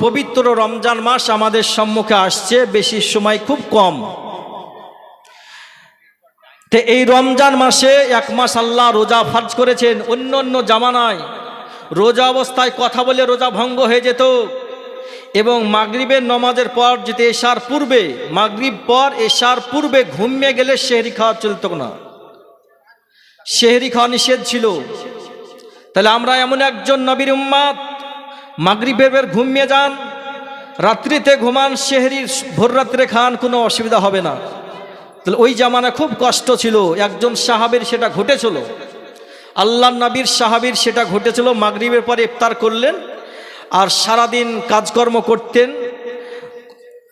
পবিত্র রমজান মাস আমাদের সম্মুখে আসছে, বেশি সময় খুব কম। তো এই রমজান মাসে এক মাস আল্লাহ রোজা ফার্জ করেছেন, অন্য অন্য জামানায়। রোজা অবস্থায় কথা বলে রোজা ভঙ্গ হয়ে যেত। এবং মাগরিবের নমাজের পর যেতে এশার পূর্বে, মাগরিব পর এশার পূর্বে ঘুমিয়ে গেলে শেহরি খাওয়া চলত না। শেহরি খাওয়া নিষেধ ছিল। তাহলে আমরা এমন একজন নবীর উম্মাদ মাগরিবের বের ঘুমিয়ে যান। রাত্রিতে ঘুমান শেহরির ভোর রাত্রে খান, কোনো অসুবিধা হবে না। তাহলে ওই জামানা খুব কষ্ট ছিল, একজন সাহাবের সেটা ঘটেছিল। আল্লাহ নবীর সাহাবির সেটা ঘটেছিল, মাগরিবের পরে ইফতার করলেন, আর সারাদিন কাজকর্ম করতেন।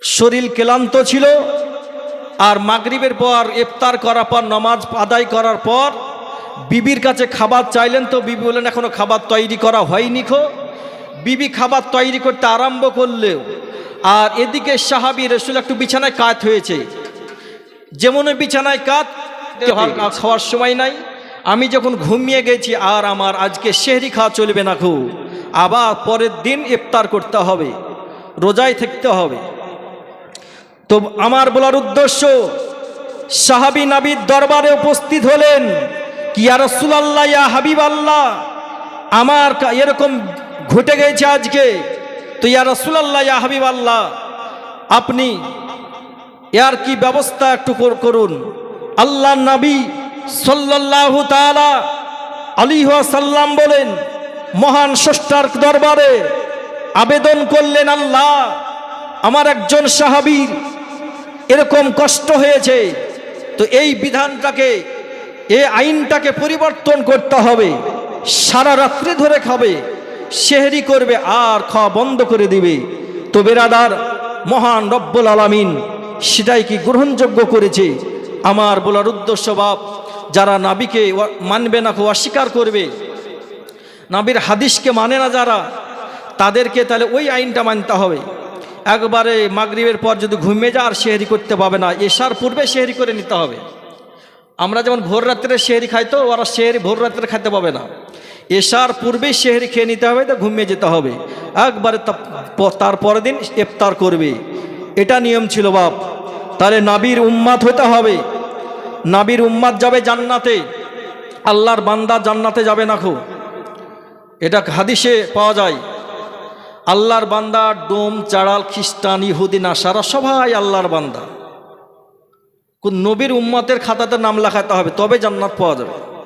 শরীর ক্লান্ত ছিল, আর মাগরিবের পর ইফতার করার পর, নমাজ আদায় করার পর, বিবির কাছে খাবার চাইলেন তো, বিবি বললেন, এখনও খাবার তৈরি করা হয়নি খো। বিবি খাবার তৈরি করতে আরম্ভ করলেও আর এদিকে সাহাবি রসুল একটু বিছানায় কাত হয়েছে। যেমন বিছানায় কাত খাওয়ার সময় নাই। আমি যখন ঘুমিয়ে গেছি আর আমার আজকে শেহরি খাওয়া চলবে না খু আবার পরের দিন ইফতার করতে হবে রোজায় থাকতে হবে। তো আমার বলার উদ্দেশ্য সাহাবি নাবির দরবারে উপস্থিত হলেন কি আর রসুলাল্লাহ ইয়া হাবিব আল্লাহ আমার এরকম ঘটে গেছে আজকে। তো ইয়া রসুলাল্লাহ, ইয়া হাবিব আল্লাহ আপনি এর কি ব্যবস্থা একটু কর- করুন। আল্লাহ নবী সাল্লাল্লাহু তাআলা আলী সাল্লাম বলেন, মহান স্রষ্টার দরবারে আবেদন করলেন আল্লাহ, আমার একজন সাহাবীর এরকম কষ্ট হয়েছে। তো এই বিধানটাকে, এই আইনটাকে পরিবর্তন করতে হবে। সারা রাত্রি ধরে খাবে। সেহরি করবে, আর খাওয়া বন্ধ করে দিবে। তো বেরাদার, মহান রব্বুল আলামিন সেটাই কি গ্রহণযোগ্য করেছে? আমার বলার উদ্দেশ্য বাপ, যারা নাবিকে মানবে না অস্বীকার করবে। নাবির হাদিসকে মানে না যারা, তাদেরকে তাহলে ওই আইনটা মানতে হবে। একবারে মাগরিবের পর যদি ঘুমিয়ে যা আর শেহরি করতে পাবে না, এশার পূর্বে শেহরি করে নিতে হবে। আমরা যেমন ভোর রাত্রে শেহরি খাই তো, ওরা শেহরি ভোর রাত্রে খাইতে পাবে না। এশার পূর্বেই শেহরি খেয়ে নিতে হবে তো ঘুমিয়ে যেতে হবে। একবারে তা- তার পরের দিন ইফতার করবে। এটা নিয়ম ছিল বাপ। তাহলে নাবির উম্মাদ হতে হবে। নাবির উম্মাদ যাবে জান্নাতে। আল্লাহর বান্দা জান্নাতে যাবে না খুব এটা হাদিসে পাওয়া যায়। আল্লাহর বান্দা, ডোম, চাড়াল, খ্রিস্টান, ইহুদি, নাসারা সবাই আল্লাহর বান্দা। নবীর উম্মতের খাতাতে নাম লেখাতে হবে, তবে জান্নাত পাওয়া যাবে।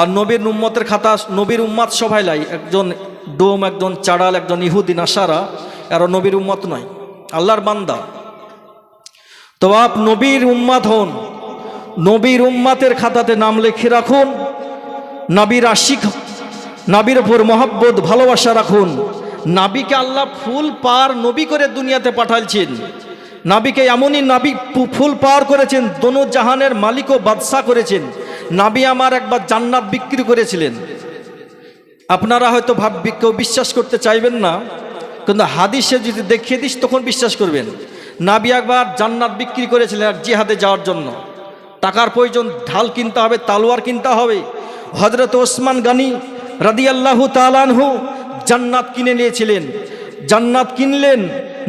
আর নবীর উম্মতের খাতা, নবীর উম্মাদ সবাই লাই, একজন ডোম, একজন চাড়াল, একজন ইহুদি নাসারা এরা নবীর উম্মত নয়, আল্লাহর বান্দা। তো আপ নবীর উম্মাত হন, নবীর উম্মাতের খাতাতে নাম লিখে রাখুন নাবির আশিক নাবির ওপর মহাব্বত, ভালোবাসা রাখুন। নাবিকে আল্লাহ ফুল পার নবী করে দুনিয়াতে পাঠালছেন নাবিকে এমনই নাবি ফুল পার করেছেন দনু জাহানের মালিক ও বাদশাহ করেছেন। নাবি আমার একবার জান্নাত বিক্রি করেছিলেন। আপনারা হয়তো ভাব কেউ বিশ্বাস করতে চাইবেন না, কিন্তু হাদিসে যদি দেখিয়ে দিস, তখন বিশ্বাস করবেন। নাবি একবার জান্নাত বিক্রি করেছিলেন এক জিহাদে যাওয়ার জন্য। টাকার প্রয়োজন, ঢাল কিনতে হবে, তালোয়ার কিনতে হবে। হজরত ওসমান গানি রাদিয়াল্লাহু তালানহু জান্নাত কিনে নিয়েছিলেন। জান্নাত কিনলেন,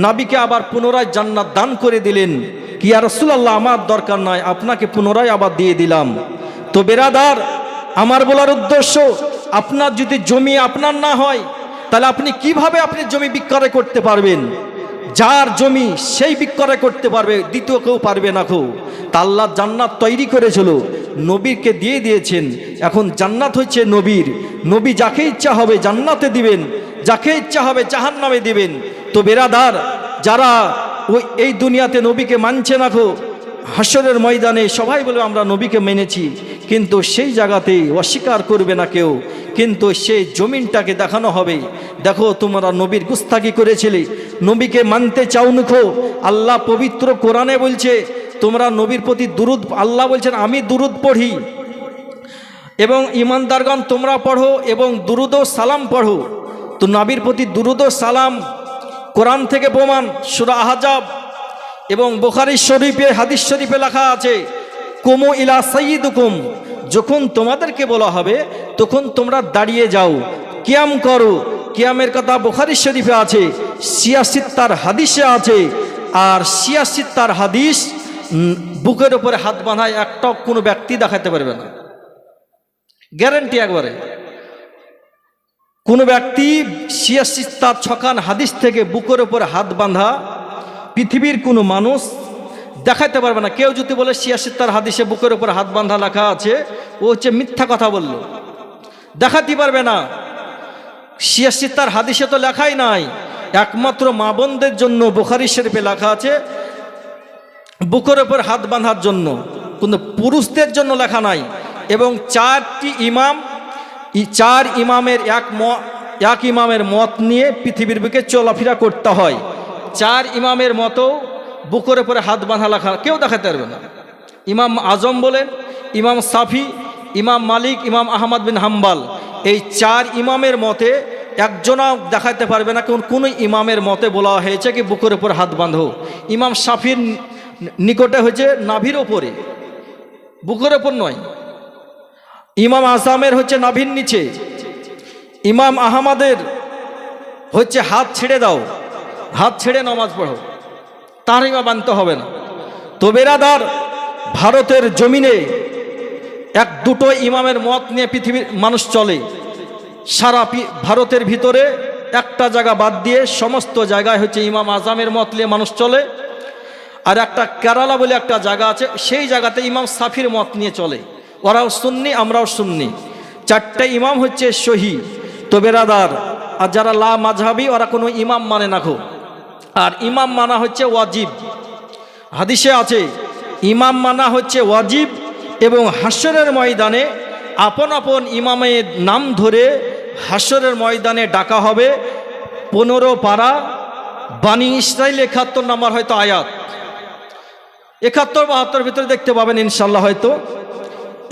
নাবিকে আবার পুনরায় জান্নাত দান করে দিলেন। কি আর রসুলাল্লাহ, আমার দরকার নয় আপনাকে পুনরায় আবার দিয়ে দিলাম। তো বেরাদার, আমার বলার উদ্দেশ্য, আপনার যদি জমি আপনার না হয়, তাহলে আপনি কীভাবে আপনি জমি বিক্রয় করতে পারবেন? যার জমি সেই বিক্রয় করতে পারবে, দ্বিতীয় কেউ পারবে না কেউ। তা আল্লাহ জান্নাত তৈরি করেছিল নবীরকে দিয়ে দিয়েছেন। এখন জান্নাত হচ্ছে নবীর। নবী যাকে ইচ্ছা হবে জান্নাতে দিবেন, যাকে ইচ্ছা হবে জাহান নামে দিবেন। তো বেরাদার, যারা ওই, এই দুনিয়াতে নবীকে মানছে না খো হাসরের ময়দানে সবাই বলে আমরা নবীকে মেনেছি। কিন্তু সেই জায়গাতেই অস্বীকার করবে না কেউ। কিন্তু সেই জমিনটাকে দেখানো হবে। দেখো তোমরা নবীর গুস্তাকি করেছিলে। নবীকে মানতে চাও নুখো। আল্লাহ পবিত্র কোরআনে বলছে, তোমরা নবীর প্রতি দুরুদ, আল্লাহ বলছেন, আমি দুরুদ পড়ি। এবং ইমানদারগণ তোমরা পড়ো এবং দুরুদ ও সালাম পড়ো। তো নবীর প্রতি দুরুদ ও সালাম কোরআন থেকে প্রমাণ। সুরা আহাজাব এবং বোখারি শরীফে, হাদিস শরীফে লেখা আছে কুমু ইলা সাইয়িদুকুম যখন তোমাদেরকে বলা হবে, তখন তোমরা দাঁড়িয়ে যাও। কিয়াম করো। কিয়ামের কথা বুখারি শরীফে আছে সিয়াসিত্তার হাদিসে আছে। আর সিয়াসিত্তার হাদিস বুকের উপরে হাত বাঁধায় একটা কোনো ব্যক্তি দেখাতে পারবে না। গ্যারেন্টি একবারে। কোনো ব্যক্তি সিয়াসিস্তার ছকান হাদিস থেকে বুকের উপরে হাত বাঁধা, পৃথিবীর কোনো মানুষ দেখাতে পারবে না। কেউ যদি বলে সিয়াসিত্তার হাদিসে বুকের উপরে হাত বাঁধা লেখা আছে, ও হচ্ছে মিথ্যা কথা বলল। দেখাতে পারবে না। সিয়াসিত্তার হাদিসে তো লেখাই নাই। একমাত্র মা বোনদের জন্য বুখারি শরীফে লেখা আছে, বুকের উপর হাত বাঁধার জন্য। কিন্তু পুরুষদের জন্য লেখা নাই। এবং চারটি ইমাম চার ইমামের এক এক ইমামের মত নিয়ে পৃথিবীর বুকে চলাফেরা করতে হয়। চার ইমামের মতো বুকের উপরে হাত বাঁধা লেখা, কেউ দেখাতে পারবে না। ইমাম আজম বলেন ইমাম সাফি, ইমাম মালিক, ইমাম আহমদ বিন হাম্বাল, এই চার ইমামের মতে একজনা দেখাতে পারবে না কোন কোনো ইমামের মতে বলা হয়েছে কি বুকের উপর হাত বাঁধো। ইমাম সাফির নিকটে হয়েছে নাভির ওপরে। বুকের ওপর নয়। ইমাম আসামের হচ্ছে নাভির নিচে। ইমাম আহমদের হচ্ছে হাত ছেড়ে দাও। হাত ছেড়ে নামাজ পড়ো। তার ইমা বানতে হবে না। তো বেরাদার ভারতের জমিনে এক দুটো ইমামের মত নিয়ে পৃথিবীর মানুষ চলে। সারা ভারতের ভিতরে একটা জায়গা বাদ দিয়ে সমস্ত জায়গায় হচ্ছে ইমাম আজামের মত নিয়ে মানুষ চলে। আর একটা কেরালা বলে একটা জায়গা আছে, সেই জায়গাতে ইমাম সাফির মত নিয়ে চলে। ওরাও সুন্নি, আমরাও সুন্নি। চারটে ইমাম হচ্ছে সহি। তো বেরাদার আর যারা লা মাঝহাবি, ওরা কোনো ইমাম মানে না খো আর ইমাম মানা হচ্ছে ওয়াজিব। হাদিসে আছে, ইমাম মানা হচ্ছে ওয়াজিব এবং হাসরের ময়দানে আপন আপন ইমামের নাম ধরে হাসরের ময়দানে ডাকা হবে। পনেরো পাড়া বাণী ইসরায়েল একাত্তর নাম্বার হয়তো আয়াত। একাত্তর বাহাত্তর ভিতরে দেখতে পাবেন ইনশাল্লাহ হয়তো।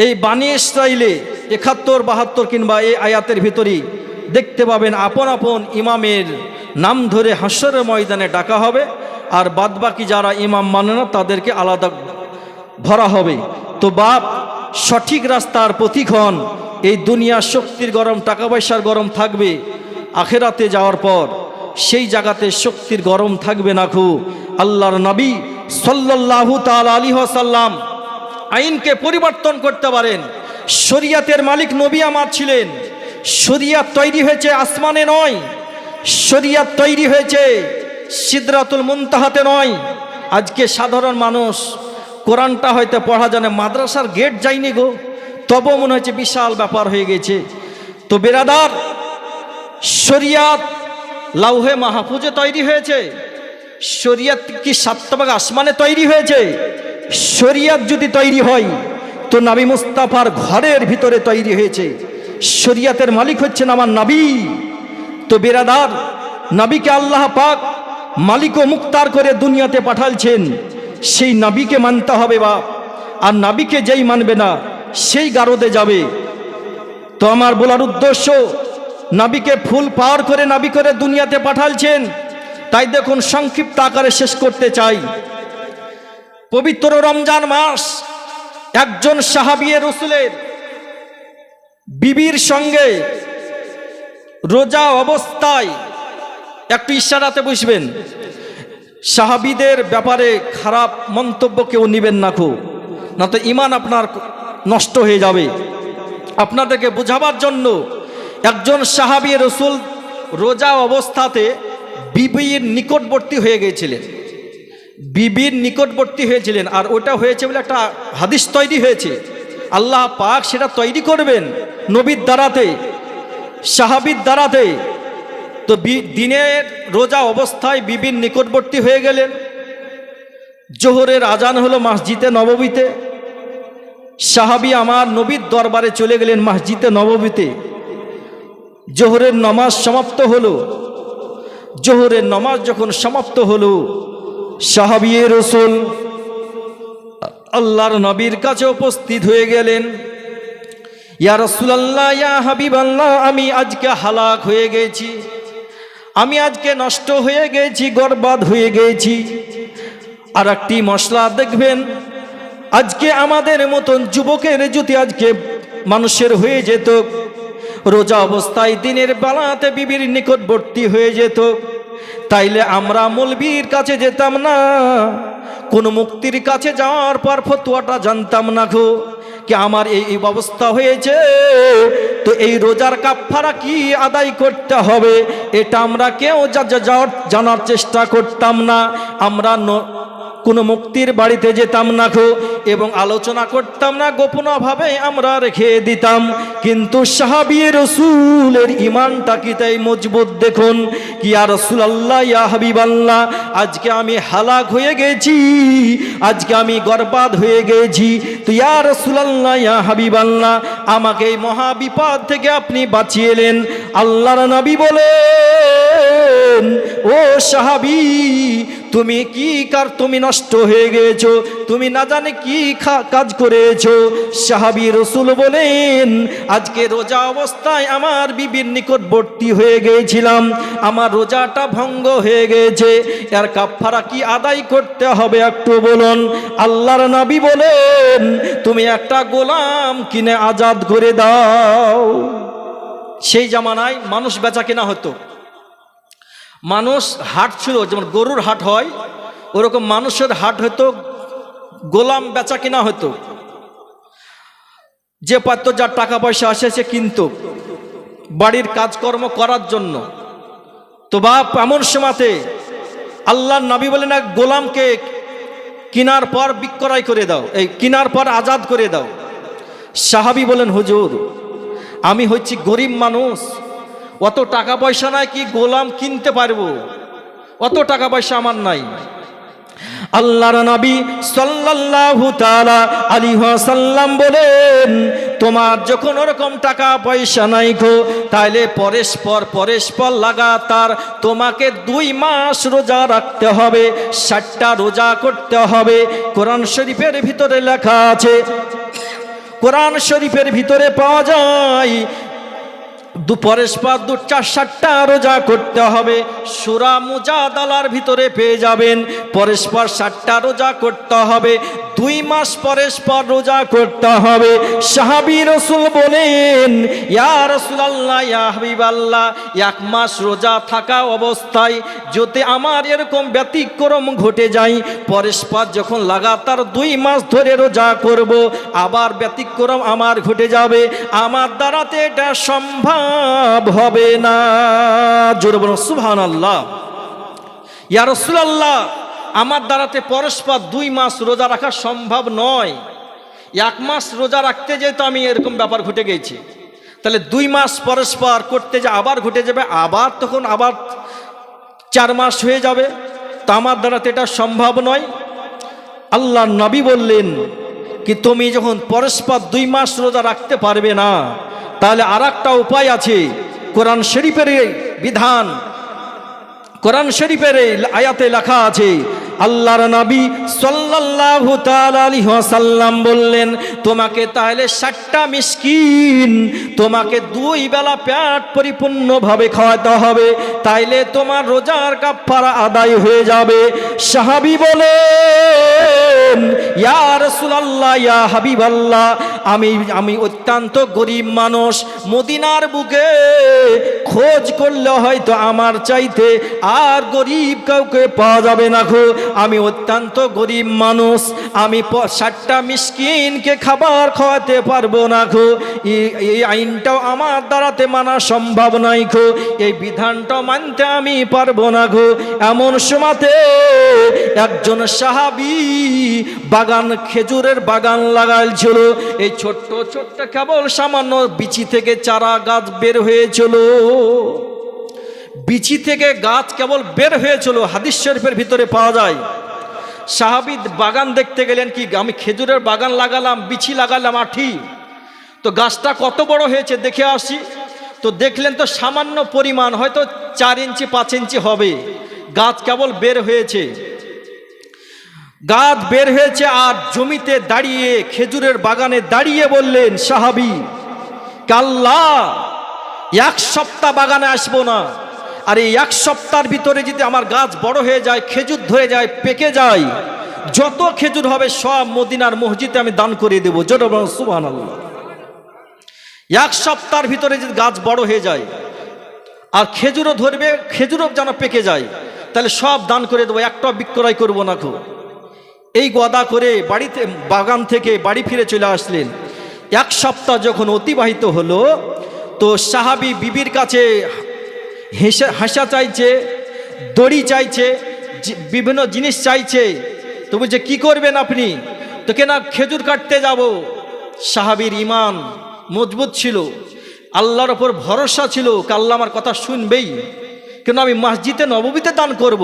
এই বাণী ইসরায়েলে একাত্তর, বাহাত্তর কিংবা এই আয়াতের ভিতরেই দেখতে পাবেন আপন আপন ইমামের নাম ধরে হাসরের ময়দানে ডাকা হবে, আর বাদবাকি যারা ইমাম মানে না, তাদেরকে আলাদা ভরা হবে। তো বাপ, সঠিক রাস্তার প্রতিক্ষণ এই দুনিয়ার শক্তির গরম, টাকা পয়সার গরম থাকবে। আখেরাতে যাওয়ার পর সেই জায়গাতে শক্তির গরম থাকবে না খু। আল্লাহর নবী সাল্লাল্লাহু তাল আলী ওয়াসাল্লাম আইনকে পরিবর্তন করতে পারেন। শরিয়াতের মালিক নবী আমার ছিলেন। শরিয়াত তৈরি হয়েছে আসমানে নয়, শরিয়াত তৈরি হয়েছে সিদরাতুল মুনতাহাতে নয়। আজকে সাধারণ মানুষ কোরআনটা হয়তো পড়া জানে, মাদ্রাসার গেট যায়নি গো। তবু মনে হচ্ছে বিশাল ব্যাপার হয়ে গেছে। তো বেরাদার, শরিয়াত লাউহে মাহফুজে তৈরি হয়েছে। শরিয়াত কি সাতভাগ আসমানে তৈরি হয়েছে? শরিয়াত যদি তৈরি হয়, তো নাবি মুস্তাফার ঘরের ভিতরে তৈরি হয়েছে। শরিয়াতের মালিক হচ্ছেন আমার নাবি। তো বেরাদার, নাবিকে আল্লাহ পাক মালিক ও মুক্তার করে দুনিয়াতে পাঠালছেন। সেই নাবিকে মানতে হবে বা আর নাবিকে যেই মানবে না, সেই গারদে যাবে। তো আমার বলার উদ্দেশ্য, নাবিকে ফুল পাওয়ার করে নাবি করে দুনিয়াতে পাঠালছেন। তাই দেখুন, সংক্ষিপ্ত আকারে শেষ করতে চাই। পবিত্র রমজান মাস একজন সাহাবিয়ে রসুলের বিবির সঙ্গে রোজা অবস্থায় একটু ইশারাতে বুঝবেন সাহাবিদের ব্যাপারে খারাপ মন্তব্য কেউ নেবেন না খুব। না তো ইমান আপনার নষ্ট হয়ে যাবে। আপনাদেরকে বোঝাবার জন্য একজন সাহাবি রসুল রোজা অবস্থাতে বিবির নিকটবর্তী হয়ে গিয়েছিলেন। বিবির নিকটবর্তী হয়েছিলেন আর ওটা হয়েছে বলে একটা হাদিস তৈরি হয়েছে। আল্লাহ পাক সেটা তৈরি করবেন নবীর দ্বারাতে, সাহাবির দ্বারাতে। তো দিনের রোজা অবস্থায় বিবির নিকটবর্তী হয়ে গেলেন। জোহরের আজান হলো মসজিদে নববীতে। সাহাবি আমার নবীর দরবারে চলে গেলেন মসজিদে নববীতে। জোহরের নমাজ সমাপ্ত হলো। জোহরের নমাজ যখন সমাপ্ত হলো সাহাবিয়ে রসুল আল্লাহর নবীর কাছে উপস্থিত হয়ে গেলেন। ইয়া রসুলাল্লাহ, ইয়া হাবিব আল্লাহ আমি আজকে হালাক হয়ে গেছি। আমি আজকে নষ্ট হয়ে গেছি, গরবাদ হয়ে গেছি। আর একটি মশলা দেখবেন, আজকে আমাদের মতন যুবকের যদি আজকে মানুষের হয়ে যেত, রোজা অবস্থায় দিনের বেলাতে বিবির নিকটবর্তী হয়ে যেত তাইলে আমরা মলবির কাছে যেতাম না। কোন মুক্তির কাছে যাওয়ার পর ফতুয়াটা জানতাম না গো কি আমার এই অবস্থা হয়েছে। তো এই রোজার কাফারা কি আদায় করতে হবে, এটা আমরা কেউ জানার চেষ্টা করতাম না। আমরা কোনো মুক্তির বাড়িতে যেতাম না গো, এবং আলোচনা করতাম না, গোপনভাবে আমরা রেখে দিতাম। কিন্তু সাহাবি রসুলের ইমানটা কি তাই মজবুত দেখুন? কি আর রসুল আল্লাহ ইয়া হাবিব আল্লাহ আজকে আমি হালাক হয়ে গেছি, আজকে আমি গর্বাদ হয়ে গেছি। তো ইয়া রসুল আল্লাহ ইয়া হাবিব আল্লাহ আমাকে এই মহাবিপদ থেকে আপনি বাঁচিয়েলেন আল্লাহর নবী বলেন ও সাহাবি, তুমি কি কার, তুমি নষ্ট হয়ে গেছো তুমি না জানে কি কাজ করেছ? সাহাবি রসুল বলেন, আজকে রোজা অবস্থায় আমার বিবির নিকটবর্তী হয়ে গিয়েছিলাম। আমার রোজাটা ভঙ্গ হয়ে গেছে এর কাফারা কি আদায় করতে হবে একটু বলুন? আল্লাহর নবী বলেন, তুমি একটা গোলাম কিনে আজাদ করে দাও। সেই জামানায় মানুষ বেচা কেনা হতো। মানুষ হাট ছিল, যেমন গরুর হাট হয়, ওরকম মানুষের হাট হতো গোলাম বেচা কিনা হতো যে পারত যার টাকা পয়সা আসে, সে কিনতো। বাড়ির কাজকর্ম করার জন্য। তো বাপ, এমন সময়তে আল্লাহ নবী বলেন, এক গোলামকে কিনার পর বিক্রয় করে দাও, এই কিনার পর আজাদ করে দাও। সাহাবি বলেন, হুজুর, আমি হচ্ছি গরিব মানুষ অত টাকা পয়সা নাই কি গোলাম কিনতে পারব? অত টাকা পয়সা আমার নাই। আল্লাহর নবী সাল্লাল্লাহু তাআলা আলাইহি ওয়াসাল্লাম বলেন, তোমার যখন ওরকম টাকা পয়সা নাই গো, তাইলে পরস্পর পরস্পর লাগাতার তোমাকে দুই মাস রোজা রাখতে হবে, ষাটটা রোজা করতে হবে। কোরআন শরীফের ভিতরে লেখা আছে, কোরআন শরীফের ভিতরে পাওয়া যায় দু পরস্পর দু চার সাতটা রোজা করতে হবে। সুরা মুজাদালার ভিতরে পেয়ে যাবেন। পরস্পর সাতটা রোজা করতে হবে। দুই মাস পরস্পর রোজা করতে হবে। সাহাবি রসুল বলেন, ইয়া রসুল আল্লাহ এক মাস রোজা থাকা অবস্থায় যদি আমার এরকম ব্যতিক্রম ঘটে যায় পরস্পর যখন লাগাতার দুই মাস ধরে রোজা করব, আবার ব্যতিক্রম আমার ঘটে যাবে, আমার দ্বারাতে এটা সম্ভব হবে না। জোরে বলুন সুবহান আল্লাহ ইয়া রসুলাল্লাহ আমার দ্বারাতে পরস্পর দুই মাস রোজা রাখা সম্ভব নয়। এক মাস রোজা রাখতে যেহেতু আমি এরকম ব্যাপার ঘটে গেছি, তাহলে দুই মাস পরস্পর করতে যে আবার ঘটে যাবে, আবার তখন আবার চার মাস হয়ে যাবে, তা আমার দ্বারাতে এটা সম্ভব নয়। আল্লাহ নবী বললেন কি, তুমি যখন পরস্পর দুই মাস রোজা রাখতে পারবে না, তাহলে আর উপায় আছে। কোরআন শরীফের বিধান কোরআন শরীফের আয়াতে লেখা আছে, আল্লাহর নবী সাল্লাল্লাহু তাআলা আলাইহি ওয়াসাল্লাম বললেন, তোমাকে তাহলে ষাটটা মিসকিন, তোমাকে দুই বেলা পেট পরিপূর্ণভাবে খাওয়াতে হবে, তাইলে তোমার রোজার কাফারা আদায় হয়ে যাবে। সাহাবী বলে ইয়া রাসূলুল্লাহ, ইয়া হাবিবাল্লাহ, আমি আমি অত্যন্ত গরিব মানুষ, মদিনার বুকে খোঁজ করলে হয়তো আমার চাইতে আর গরিব কাউকে পাওয়া যাবে না গো। আমি অত্যন্ত গরিব মানুষ, আমি ষাটটা মিসকিনকে খাবার খাওয়াতে পারব না গো। এই- আইনটাও আমার দ্বারাতে মানা সম্ভব নয় গো। এই বিধানটাও মানতে আমি পারব না গো। এমন সময়তে একজন সাহাবি বাগান, খেজুরের বাগান লাগাইছিল। এই ছোট্ট ছোট্ট কেবল সামান্য বিচি থেকে চারা গাছ বের হয়েছিল। বিচি থেকে গাছ কেবল বের হয়েছিল, হাদিস শরীফের ভিতরে পাওয়া যায়। সাহাবি বাগান দেখতে গেলেন কি, আমি খেজুরের বাগান লাগালাম, বিচি লাগালাম আঠি। তো গাছটা কত বড় হয়েছে দেখে আসি। তো দেখলেন তো সামান্য পরিমাণ, হয়তো চার ইঞ্চি, পাঁচ ইঞ্চি হবে। গাছ কেবল বের হয়েছে। গাছ বের হয়েছে আর জমিতে দাঁড়িয়ে, খেজুরের বাগানে দাঁড়িয়ে বললেন, সাহাবি, কাল্লা এক সপ্তাহ বাগানে আসব না। আর এই এক সপ্তাহের ভিতরে যদি আমার গাছ বড় হয়ে যায়, খেজুর ধরে যায়, পেকে যায়, যত খেজুর হবে সব মদিনার মসজিদে আমি দান করে দেবো। আল্লাহ এক সপ্তাহের ভিতরে যদি গাছ বড় হয়ে যায়, আর খেজুরও ধরবে, খেজুরও যেন পেকে যায়, তাহলে সব দান করে দেবো একটা বিক্রয় করব না খুব। এই গদা করে বাড়িতে, বাগান থেকে বাড়ি ফিরে চলে আসলেন। এক সপ্তাহ যখন অতিবাহিত হলো তো সাহাবি বিবির কাছে হেসে হাসা চাইছে, দড়ি চাইছে বিভিন্ন জিনিস চাইছে। তো বলছে, কী করবেন আপনি? তো কেনা খেজুর কাটতে যাব। সাহাবির ইমান মজবুত ছিল। আল্লাহর ওপর ভরসা ছিল, কাল্লা আমার কথা শুনবেই। কেন আমি মসজিদে নবমীতে দান করব।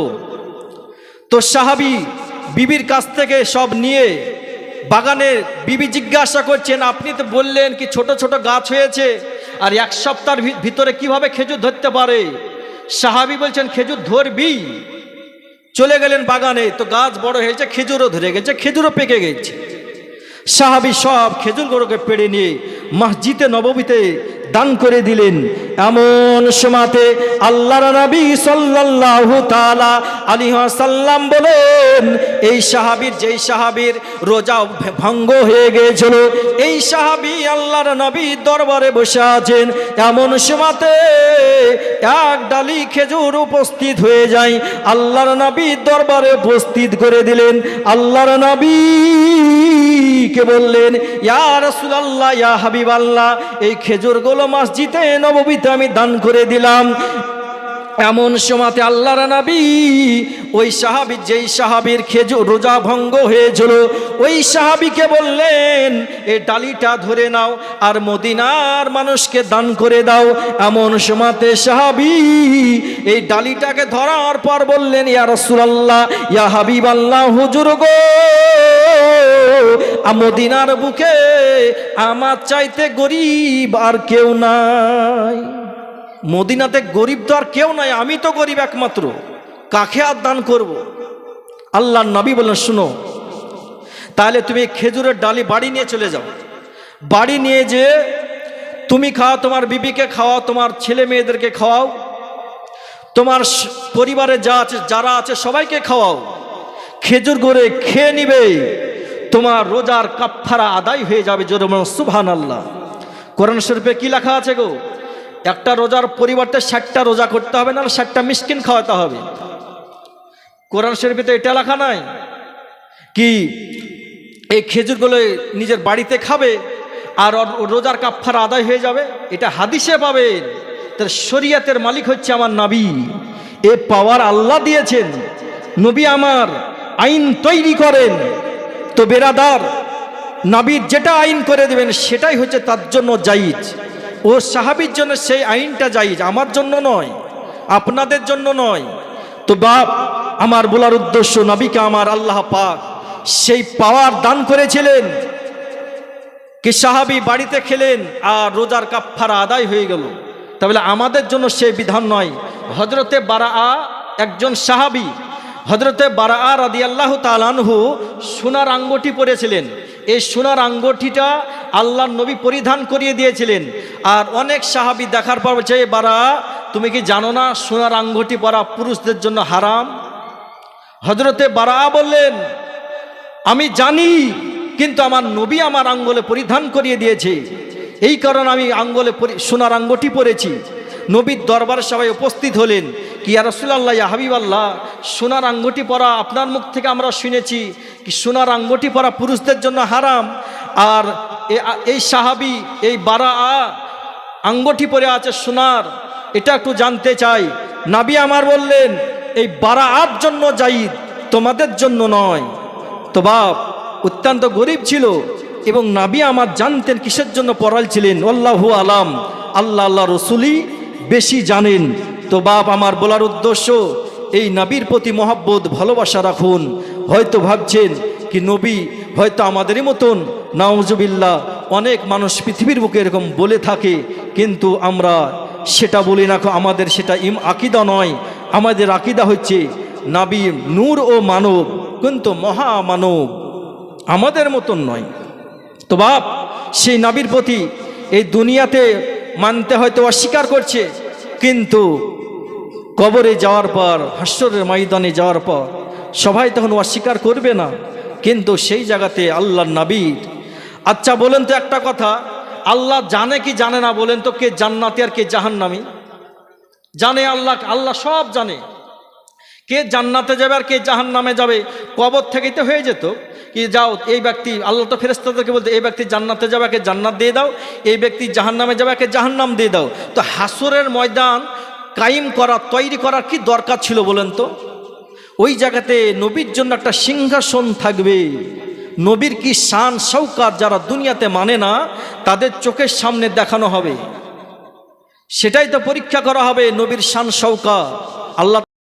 তো সাহাবি বিবির কাছ থেকে সব নিয়ে বাগানে বিবি জিজ্ঞাসা করছেন, আপনি তো বললেন কি ছোট ছোট গাছ হয়েছে? আর এক সপ্তাহের ভিতরে কীভাবে খেজুর ধরতে পারে? সাহাবি বলছেন, খেজুর ধরবি? চলে গেলেন বাগানে, তো গাছ বড় হয়েছে খেজুরও ধরে গেছে, খেজুরও পেকে গেছে। সাহাবি সব খেজুরগুলোকে পেড়ে নিয়ে মসজিদে নবমীতে দান করে দিলেন। এমন সময়তে আল্লাহর নবী সাল্লাল্লাহু আলাইহি সাল্লাম বলেন এই সাহাবীর যেই সাহাবীর রোজা ভঙ্গ হয়ে গিয়েছিল, এই সাহাবী আল্লাহর নবী দরবারে বসে আছেন। এমন সময়তে এক ডালি খেজুর উপস্থিত হয়ে যায়। আল্লাহর নবী দরবারে উপস্থিত করে দিলেন। আল্লাহর নবী কে বললেন, ইয়া রাসূলুল্লাহ, ইয়া হাবিবাল্লাহ, এই খেজুরগুলো মসজিদে নববীতে আমি দান করে দিলাম। এমন সময়তে আল্লাহর নবী, ওই সাহাবি যেই সাহাবির খেজুর রোজা ভঙ্গ হয়েছিল, ওই সাহাবিকে বললেন এই ডালিটা ধরে নাও আর মদিনার মানুষকে দান করে দাও। এমন সময়তে সাহাবি এই ডালিটাকে ধরার পর বললেন, ইয়া রাসূলুল্লাহ, ইয়া হাবিব আল্লাহ হুজুর গো মদিনার বুকে আমার চাইতে গরিব আর কেউ নাই। মদিনাতে গরিব তো আর কেউ নাই, আমি তো গরিব একমাত্র। কাকে আর দান করব? আল্লাহ নবী বললেন, শুনো, তাহলে তুমি খেজুরের ডালি বাড়ি নিয়ে চলে যাও। বাড়ি নিয়ে যে তুমি খাও, তোমার বিবিকে খাওয়াও, তোমার ছেলে মেয়েদেরকে খাওয়াও, তোমার পরিবারে যা আছে, যারা আছে সবাইকে খাওয়াও। খেজুর গড়ে খেয়ে নিবে, তোমার রোজার কাফারা আদায় হয়ে যাবে জোর সুবহান আল্লাহ কোরআন শরীফে কি লেখা আছে গো? একটা রোজার পরিবর্তে ষাটটা রোজা করতে হবে না ষাটটা মিসকিন খাওয়াতে হবে। কোরআন শরীফে তো এটা লেখা নাই কি, এই খেজুরগুলো নিজের বাড়িতে খাবে আর রোজার কাফারা আদায় হয়ে যাবে, এটা হাদিসে পাবেন। তার শরিয়াতের মালিক হচ্ছে আমার নাবি। এ পাওয়ার আল্লাহ দিয়েছেন। নবী আমার আইন তৈরি করেন। তো বেরাদার নাবির যেটা আইন করে দেবেন, সেটাই হচ্ছে তার জন্য জাইজ ও সাহাবির জন্য সেই আইনটা জাইজ আমার জন্য নয়, আপনাদের জন্য নয়। তো বাপ, আমার বলার উদ্দেশ্য, নবীকে আমার আল্লাহ পাক সেই পাওয়ার দান করেছিলেন। কি সাহাবি বাড়িতে খেলেন আর রোজার কাফারা আদায় হয়ে গেল। তাহলে আমাদের জন্য সেই বিধান নয়। হজরতে বারা একজন সাহাবি হজরতে বারা রাদি আল্লাহ তালানহু সোনার আঙ্গটি পরেছিলেন। এই সোনার আঙ্গটিটা আল্লাহ নবী পরিধান করিয়ে দিয়েছিলেন। আর অনেক সাহাবি দেখার পর বলছে বারা তুমি কি জানো না সোনার আঙ্গটি পরা পুরুষদের জন্য হারাম? হজরতে বারা বললেন, আমি জানি, কিন্তু আমার নবী আমার আঙ্গলে পরিধান করিয়ে দিয়েছে। এই কারণে আমি আঙ্গলে সোনার আঙ্গটি পরেছি। নবীর দরবার সবাই উপস্থিত হলেন। কি আর রসুল্লাহ হাবিব আল্লাহ সোনার আঙ্গুটি পরা আপনার মুখ থেকে আমরা শুনেছি কি সোনার আঙ্গুটি পরা পুরুষদের জন্য হারাম। আর এই সাহাবি, এই বারা আঙ্গুটি পরে আছে সোনার। এটা একটু জানতে চাই। নাবি আমার বললেন, এই বারাআর জন্য জাইদ তোমাদের জন্য নয়। তো বাপ, অত্যন্ত গরিব ছিল এবং নাবি আমার জানতেন কিসের জন্য পড়াল ছিলেন। আল্লাহু আলাম। আল্লাহ আল্লাহ রসুলি বেশি জানেন। তো বাপ, আমার বলার উদ্দেশ্য এই নবীর প্রতি মহব্বত, ভালোবাসা রাখুন। হয়তো ভাবছেন কি, নবী, হয়তো আমাদেরই মতন। নাউজুবিল্লাহ, অনেক মানুষ পৃথিবীর বুকে এরকম বলে থাকে, কিন্তু আমরা সেটা বলি না আমাদের সেটা ইম আকিদা নয়। আমাদের আকিদা হচ্ছে নাবি নূর ও মানব, কিন্তু মহামানব আমাদের মতন নয়। তো বাপ, সেই নাবির প্রতি এই দুনিয়াতে মানতে হয়তো অস্বীকার করছে, কিন্তু কবরে যাওয়ার পর হাস্যরের ময়দানে যাওয়ার পর, সবাই তখন অস্বীকার করবে না। কিন্তু সেই জায়গাতে আল্লাহ নাবির আচ্ছা বলেন তো একটা কথা, আল্লাহ জানে কি জানে না বলেন তো, কে জান্নাতি আর কে জাহান্নামি? জানে আল্লাহ আল্লাহ সব জানে। কে জান্নাতে যাবে আর কে জাহান্নামে যাবে? কবর থেকেই তো হয়ে যেত। কি যাও, এই ব্যক্তি, আল্লাহ তো ফেরেস্তাদেরকে বলতে, এই ব্যক্তি জান্নাতে যাবে একে জান্নাত দিয়ে দাও, এই ব্যক্তি জাহান্নামে যাবে একে জাহান্নাম দিয়ে দাও। তো হাসরের ময়দান কায়েম করা, তৈরি করার কি দরকার ছিল বলেন তো? ওই জায়গাতে নবীর জন্য একটা সিংহাসন থাকবে। নবীর কি শান সৌকার যারা দুনিয়াতে মানে না, তাদের চোখের সামনে দেখানো হবে। সেটাই তো পরীক্ষা করা হবে, নবীর শান সৌকার আল্লাহ